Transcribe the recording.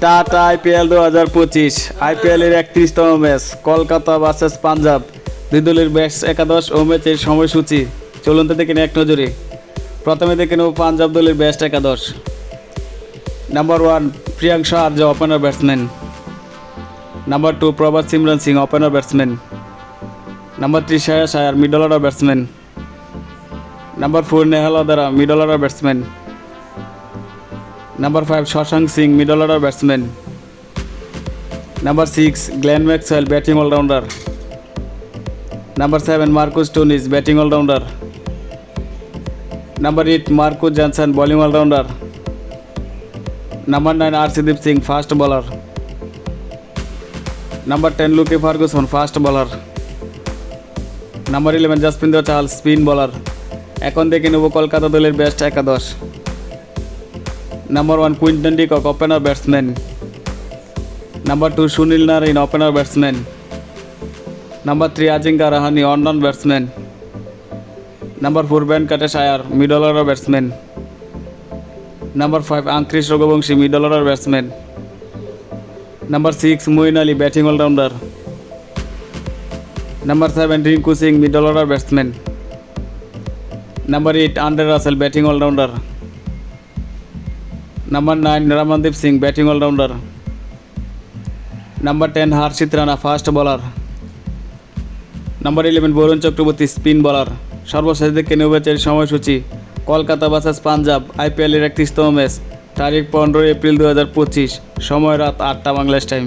Tata IPL দু হাজার পঁচিশ। আইপিএল এর একত্রিশতম ম্যাচ, কলকাতা ভার্সেস পাঞ্জাব। দুই দলের ব্যাস একাদশ ও ম্যাচের সময়সূচি। চলুন তো দেখে এক নজরে। প্রথমে দেখে নেব পাঞ্জাব দলের বেস্ট একাদশ। Number one Priyansh Arya opener batsman number two Prabhsimran Singh opener batsman number three শায়া Iyer middle order batsman number four Nehal Wadhera middle order batsman number five Shashank Singh middle order batsman number six Glenn Maxwell batting allrounder number seven Marcus Stoinis batting allrounder number eight Marcus Jansen bowling allrounder number nine Arshdeep Singh fast bowler number ten Lockie Ferguson fast bowler number eleven Jaspinder Chahal spin bowler এখন দেখে নেব কলকাতা দলের best একাদশ। Number one Quinton de Kock opener batsman number two Sunil Narine opener batsman number three Ajinkya Rahane one down batsman number four Venkatesh Iyer middle order batsman number five Angkrish Raghuvanshi order batsman number six Moeen Ali batting allrounder number seven Rinku Singh order batsman number eight Andre Russell batting allrounder number nine Ramandeep Singh batting allrounder number ten Harshit Rana fast bowler number eleven Varun Chakravarthy spin bowler সর্বশেষ দিকে নির্বাচনী সময়সূচি Kolkata versus Punjab আইপিএলের একত্রিশতম match তারিখ পনেরোই April দু হাজার পঁচিশ, সময় রাত আটটা বাংলাদেশ টাইম